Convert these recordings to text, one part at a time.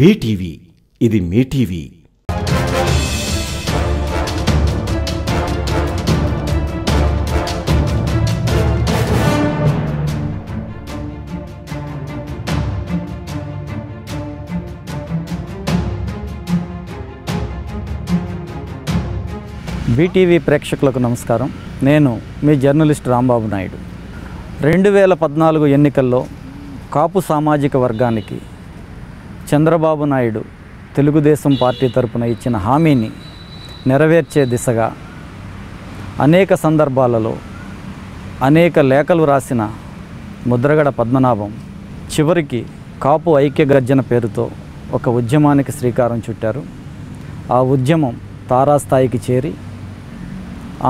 BTV ఇది మీ TV. BTV ప్రేక్షకులకు నమస్కారం. నేను మీ జర్నలిస్ట్ రాంబాబు నాయుడు. రెండు వేల పద్నాలుగు ఎన్నికల్లో కాపు సామాజిక వర్గానికి చంద్రబాబు నాయుడు తెలుగుదేశం పార్టీ తరపున ఇచ్చిన హామీని నెరవేర్చే దిశగా అనేక సందర్భాలలో అనేక లేఖలు రాసిన ముద్రగడ పద్మనాభం చివరికి కాపు ఐక్య గర్జన పేరుతో ఒక ఉద్యమానికి శ్రీకారం చుట్టారు. ఆ ఉద్యమం తారాస్థాయికి చేరి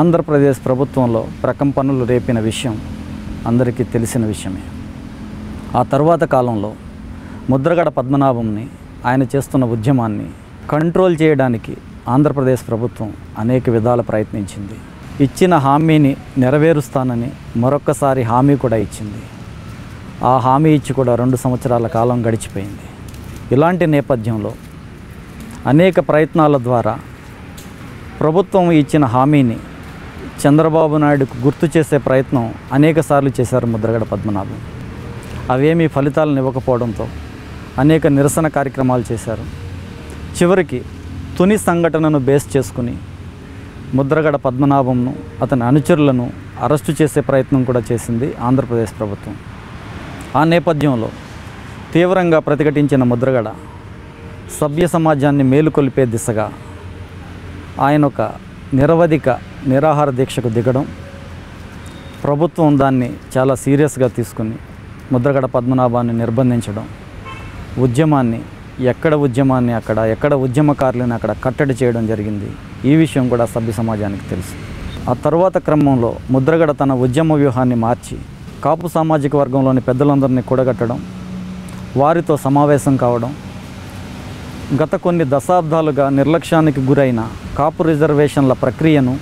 ఆంధ్రప్రదేశ్ ప్రభుత్వంలో ప్రకంపనలు రేపిన విషయం అందరికీ తెలిసిన విషయమే. ఆ తర్వాత కాలంలో ముద్రగడ పద్మనాభంని ఆయన చేస్తున్న ఉద్యమాన్ని కంట్రోల్ చేయడానికి ఆంధ్రప్రదేశ్ ప్రభుత్వం అనేక విధాల ప్రయత్నించింది. ఇచ్చిన హామీని నెరవేరుస్తానని మరొక్కసారి హామీ కూడా ఇచ్చింది. ఆ హామీ ఇచ్చి కూడా రెండు సంవత్సరాల కాలం గడిచిపోయింది. ఇలాంటి నేపథ్యంలో అనేక ప్రయత్నాల ద్వారా ప్రభుత్వం ఇచ్చిన హామీని చంద్రబాబు నాయుడుకు గుర్తు చేసే ప్రయత్నం అనేకసార్లు చేశారు ముద్రగడ పద్మనాభం. అవేమీ ఫలితాలను ఇవ్వకపోవడంతో అనేక నిరసన కార్యక్రమాలు చేశారు. చివరికి తుని సంఘటనను బేస్ చేసుకుని ముద్రగడ పద్మనాభంను అతని అనుచరులను అరెస్టు చేసే ప్రయత్నం కూడా చేసింది ఆంధ్రప్రదేశ్ ప్రభుత్వం. ఆ నేపథ్యంలో తీవ్రంగా ప్రతిఘటించిన ముద్రగడ సభ్య సమాజాన్ని మేలుకొల్పే దిశగా ఆయన ఒక నిరవధిక నిరాహార దీక్షకు దిగడం ప్రభుత్వం దాన్ని చాలా సీరియస్గా తీసుకుని ముద్రగడ పద్మనాభాన్ని నిర్బంధించడం ఉద్యమాన్ని ఎక్కడ ఉద్యమాన్ని అక్కడ ఎక్కడ ఉద్యమకారులను అక్కడ కట్టడి చేయడం జరిగింది ఈ విషయం కూడా సభ్య సమాజానికి తెలుసు. ఆ తర్వాత క్రమంలో ముద్రగడ తన ఉద్యమ వ్యూహాన్ని మార్చి కాపు సామాజిక వర్గంలోని పెద్దలందరినీ కూడగట్టడం వారితో సమావేశం కావడం గత కొన్ని దశాబ్దాలుగా నిర్లక్ష్యానికి గురైన కాపు రిజర్వేషన్ల ప్రక్రియను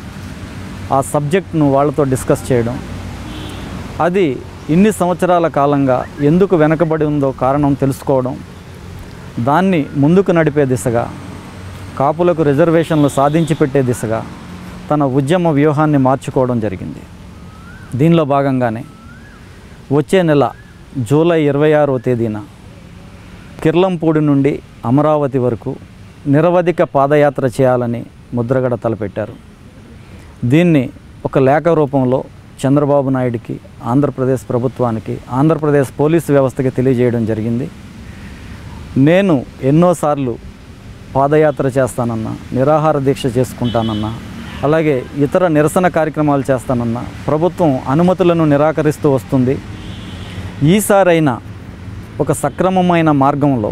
ఆ సబ్జెక్ట్ను వాళ్ళతో డిస్కస్ చేయడం అది ఇన్ని సంవత్సరాల కాలంగా ఎందుకు వెనకబడి ఉందో కారణం తెలుసుకోవడం దాన్ని ముందుకు నడిపే దిశగా కాపులకు రిజర్వేషన్లు సాధించి పెట్టే దిశగా తన ఉద్యమ వ్యూహాన్ని మార్చుకోవడం జరిగింది. దీనిలో భాగంగానే వచ్చే నెల జూలై ఇరవై ఆరో తేదీన కిర్లంపూడి నుండి అమరావతి వరకు నిరవధిక పాదయాత్ర చేయాలని ముద్రగడ తలపెట్టారు. దీన్ని ఒక లేఖ రూపంలో చంద్రబాబు నాయుడికి ఆంధ్రప్రదేశ్ ప్రభుత్వానికి ఆంధ్రప్రదేశ్ పోలీసు వ్యవస్థకి తెలియజేయడం జరిగింది. నేను ఎన్నోసార్లు పాదయాత్ర చేస్తానన్నా నిరాహార దీక్ష చేసుకుంటానన్నా అలాగే ఇతర నిరసన కార్యక్రమాలు చేస్తానన్నా ప్రభుత్వం అనుమతులను నిరాకరిస్తూ వస్తుంది. ఈసారైనా ఒక సక్రమమైన మార్గంలో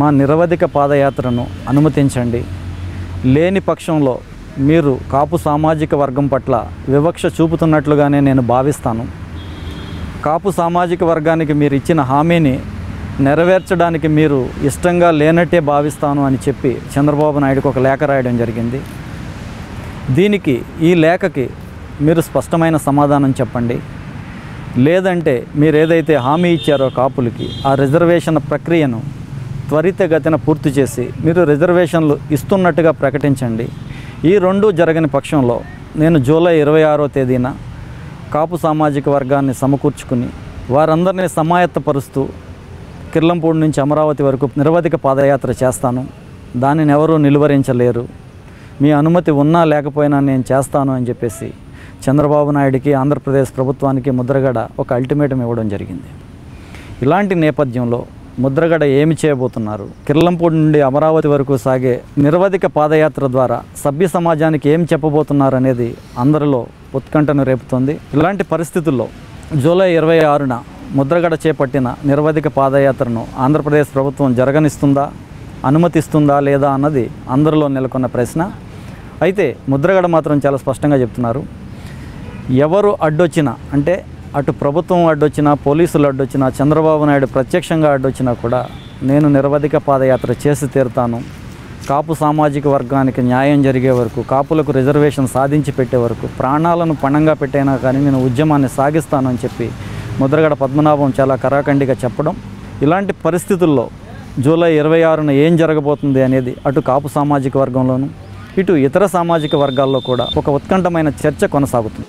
మా నిరవధిక పాదయాత్రను అనుమతించండి. లేని పక్షంలో మీరు కాపు సామాజిక వర్గం పట్ల వివక్ష చూపుతున్నట్లుగానే నేను భావిస్తాను. కాపు సామాజిక వర్గానికి మీరు ఇచ్చిన హామీని నెరవేర్చడానికి మీరు ఇష్టంగా లేనట్టే భావిస్తాను అని చెప్పి చంద్రబాబు నాయుడుకు ఒక లేఖ రాయడం జరిగింది. దీనికి ఈ లేఖకి మీరు స్పష్టమైన సమాధానం చెప్పండి. లేదంటే మీరు ఏదైతే హామీ ఇచ్చారో కాపులకి ఆ రిజర్వేషన్ ప్రక్రియను త్వరితగతిన పూర్తి చేసి మీరు రిజర్వేషన్లు ఇస్తున్నట్టుగా ప్రకటించండి. ఈ రెండు జరగని పక్షంలో నేను జూలై ఇరవై ఆరో తేదీన కాపు సామాజిక వర్గాన్ని సమకూర్చుకుని వారందరినీ సమాయత్తపరుస్తూ కిర్లంపూడి నుంచి అమరావతి వరకు నిరవధిక పాదయాత్ర చేస్తాను. దానిని ఎవరూ నిలువరించలేరు. మీ అనుమతి ఉన్నా లేకపోయినా నేను చేస్తాను అని చెప్పేసి చంద్రబాబు నాయుడికి ఆంధ్రప్రదేశ్ ప్రభుత్వానికి ముద్రగడ ఒక అల్టిమేటం ఇవ్వడం జరిగింది. ఇలాంటి నేపథ్యంలో ముద్రగడ ఏమి చేయబోతున్నారు? కిర్లంపూడి నుండి అమరావతి వరకు సాగే నిరవధిక పాదయాత్ర ద్వారా సభ్య సమాజానికి ఏం చెప్పబోతున్నారు అనేది అందరిలో ఉత్కంఠను రేపుతోంది. ఇలాంటి పరిస్థితుల్లో జూలై ఇరవై ఆరున ముద్రగడ చేపట్టిన నిరవధిక పాదయాత్రను ఆంధ్రప్రదేశ్ ప్రభుత్వం జరగనిస్తుందా? అనుమతిస్తుందా లేదా అన్నది అందరిలో నెలకొన్న ప్రశ్న. అయితే ముద్రగడ మాత్రం చాలా స్పష్టంగా చెప్తున్నారు. ఎవరు అడ్డొచ్చినా అంటే అటు ప్రభుత్వం అడ్డొచ్చినా పోలీసులు అడ్డొచ్చినా చంద్రబాబు నాయుడు ప్రత్యక్షంగా అడ్డొచ్చినా కూడా నేను నిరవధిక పాదయాత్ర చేసి తీరుతాను. కాపు సామాజిక వర్గానికి న్యాయం జరిగే వరకు కాపులకు రిజర్వేషన్ సాధించి పెట్టే వరకు ప్రాణాలను పణంగా పెట్టైనా కానీ నేను ఉద్యమాన్ని సాగిస్తాను అని చెప్పి ముద్రగడ పద్మనాభం చాలా కరాఖండిగా చెప్పడం. ఇలాంటి పరిస్థితుల్లో జూలై ఇరవై ఆరున ఏం జరగబోతుంది అనేది అటు కాపు సామాజిక వర్గంలోనూ ఇటు ఇతర సామాజిక వర్గాల్లో కూడా ఒక ఉత్కంఠమైన చర్చ కొనసాగుతుంది.